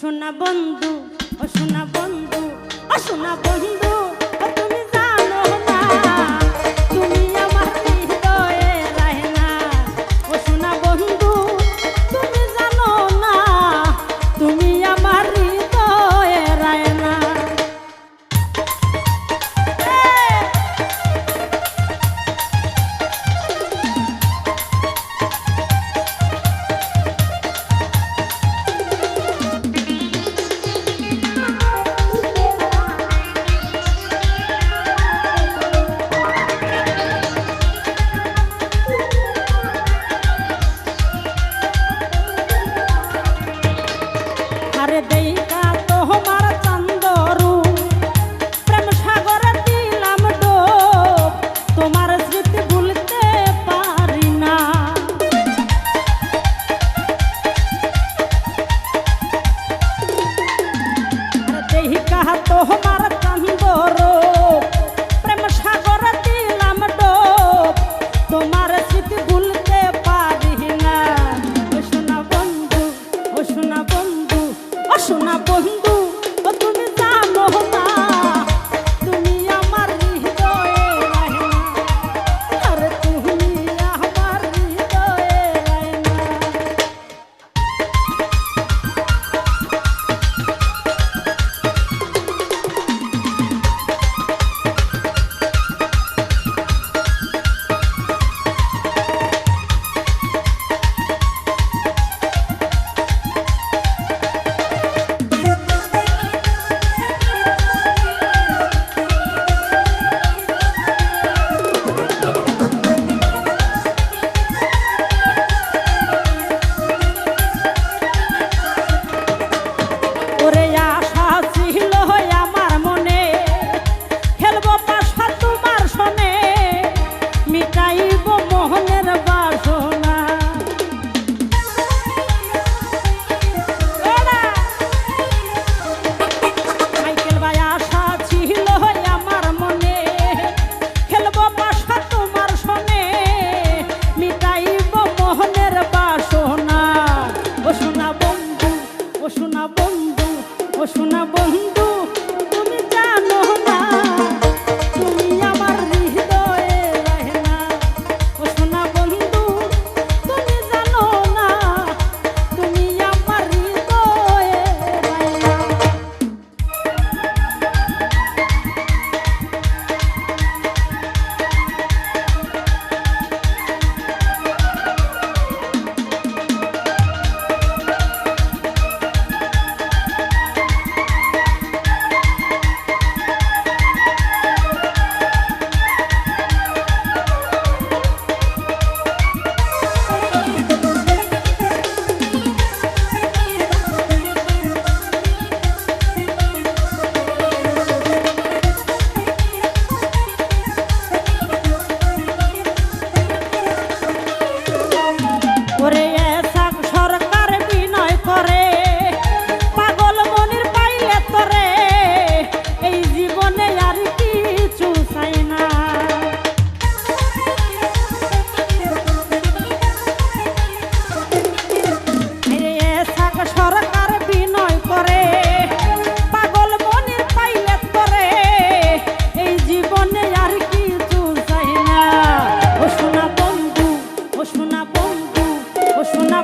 সোনা বন্ধু ও সোনা বন্ধু ও সোনা বন্ধু। দেইকা শোনা